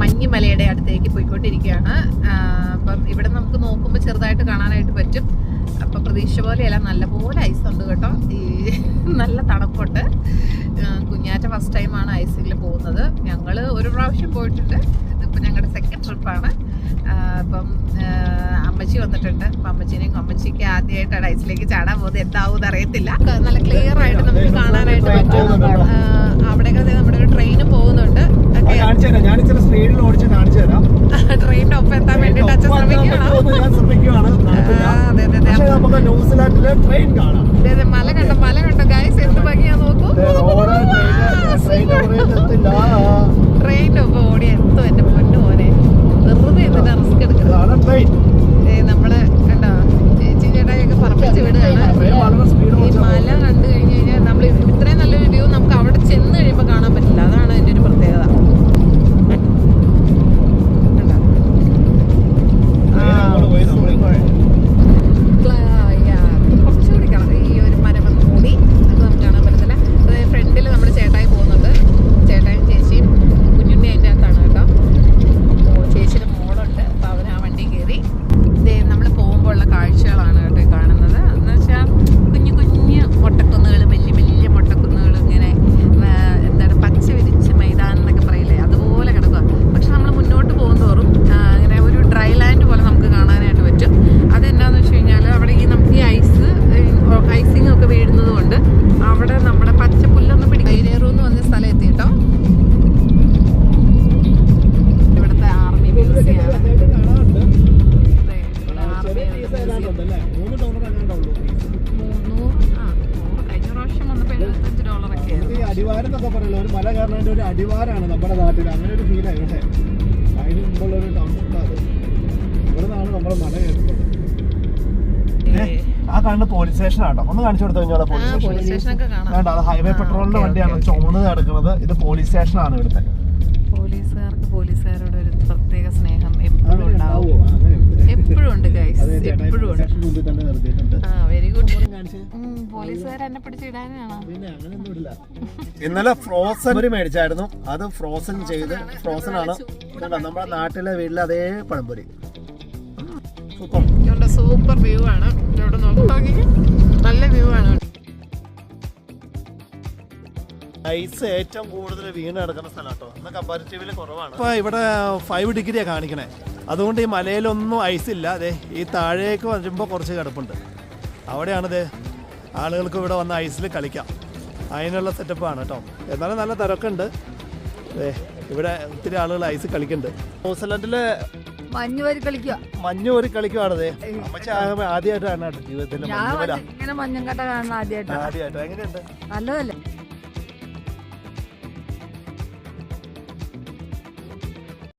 മഞ്ഞുമലയുടെ അടുത്തേക്ക് പോയിക്കൊണ്ടിരിക്കുകയാണ്. അപ്പം ഇവിടെ നമുക്ക് നോക്കുമ്പോൾ ചെറുതായിട്ട് കാണാനായിട്ട് പറ്റും. അപ്പം പ്രതീക്ഷ പോലെയല്ല നല്ലപോലെ ഐസ് ഉണ്ട് കേട്ടോ. ഈ നല്ല തണുപ്പുണ്ട്. കുഞ്ഞാറ്റ ഫസ്റ്റ് ടൈമാണ് ഐസിൽ പോകുന്നത്. ഞങ്ങൾ ഒരു പ്രാവശ്യം പോയിട്ടുണ്ട്. അമ്മച്ചിനെയും അമ്മച്ചിക്ക് ആദ്യമായിട്ടാണ് ഐസിലേക്ക് ചാടാൻ പോകുന്നത്. എന്താവും അറിയത്തില്ല. നല്ല ക്ലിയർ ആയിട്ട് നമുക്ക് കാണാനായിട്ട് പറ്റും. അവിടെ അവിടെയൊക്കെ നമ്മുടെ ഒരു ട്രെയിൻ പോകുന്നുണ്ട്. ട്രെയിനിന്റെ ഒപ്പം എത്താൻ വേണ്ടിട്ട് അച്ഛൻ ശ്രമിക്കുകയാണ് മല കണ്ടോ? മല കണ്ടോ? ഗൈസ് എന്ത് ഭംഗിയാ നോക്കൂ. അടിവാരം എന്നൊക്കെ പറയുന്നത് ഒരു മല കയറുന്നതിന്റെ ഒരു അടിവാരാണ് നമ്മുടെ നാട്ടിൽ അങ്ങനെ ഒരു ഫീൽ ഇവിടെ അതിന് മുമ്പുള്ള ഒരു ടൗൺഷിപ്പ് അത്. ഇവിടെ നിന്നാണ് നമ്മുടെ മല കയറുന്നത്. ആ കാണുന്ന പോലീസ് സ്റ്റേഷൻ ആട്ടോ. ഒന്ന് കാണിച്ചു കൊടുത്തു കഴിഞ്ഞാൽ പോലീസ് സ്റ്റേഷൻ കാണാം. വേണ്ട അത് ഹൈവേ പെട്രോളിന്റെ വണ്ടിയാണ് ചുമന്ന് കിടക്കുന്നത്. ഇത് പോലീസ് സ്റ്റേഷനാണ് ഇവിടുത്തെ. പോലീസുകാർക്ക് പോലീസുകാരോട് ഒരു പ്രത്യേക സ്നേഹം എപ്പോഴും ഉണ്ടാവും ഉണ്ടാവോ? ആ, അങ്ങനെയുണ്ട്. എപ്പോഴും ഉണ്ട് ഗൈസ് അതെ, ചേട്ടായി എപ്പോഴും വെരി ഗുഡ്. പോലീസുകാർ എന്നെ പിടിച്ചിടാനാണോ ഇന്നലെ ഫ്രോസൺ ഒരു മേടിച്ചായിരുന്നു. അത് ഫ്രോസൺ ചെയ്ത് ഫ്രോസൺ ആണ്. കണ്ടോ നമ്മുടെ നാട്ടിലെ വീട്ടിലെ അതേ പഴംപൊരി. സൂപ്പർ സൂപ്പർ വ്യൂ ആണ്. ഇവിടെ നോക്കി? ഐസ് ഏറ്റവും കൂടുതൽ വീണ് കിടക്കുന്ന സ്ഥലം കേട്ടോ ഇന്ന് കമ്പാരിറ്റീവിൽ കുറവാണ്. ഇപ്പൊ ഇവിടെ ഫൈവ് ഡിഗ്രിയാണ് കാണിക്കണേ. അതുകൊണ്ട് ഈ മലയിലൊന്നും ഐസ് ഇല്ല. അതെ ഈ താഴേക്ക് വരുമ്പോൾ കുറച്ച് കിടപ്പുണ്ട്. അവിടെയാണ് ഇത് ആളുകൾക്ക് ഇവിടെ വന്ന് ഐസിൽ കളിക്കാം. അതിനുള്ള സെറ്റപ്പാണ് കേട്ടോ. എന്നാലും നല്ല തിരക്കുണ്ട്. അതെ ഇവിടെ ഒത്തിരി ആളുകൾ ഐസ് കളിക്കുന്നുണ്ട് ന്യൂസിലൻഡിൽ മഞ്ഞ് വരി കളിക്കുക മഞ്ഞ് ഒരു കളിക്കുവാണത് അമ്മച്ച ആദ്യമായിട്ടാണ് കേട്ടോ ജീവിതത്തിൽ ഞാൻ മഞ്ഞ് വര ഇങ്ങനെ മഞ്ഞും കട്ട കാണുന്ന ആദ്യമായിട്ടാണ് ആദ്യമായിട്ട്? എങ്ങനെയുണ്ട്? നല്ലതല്ലേ?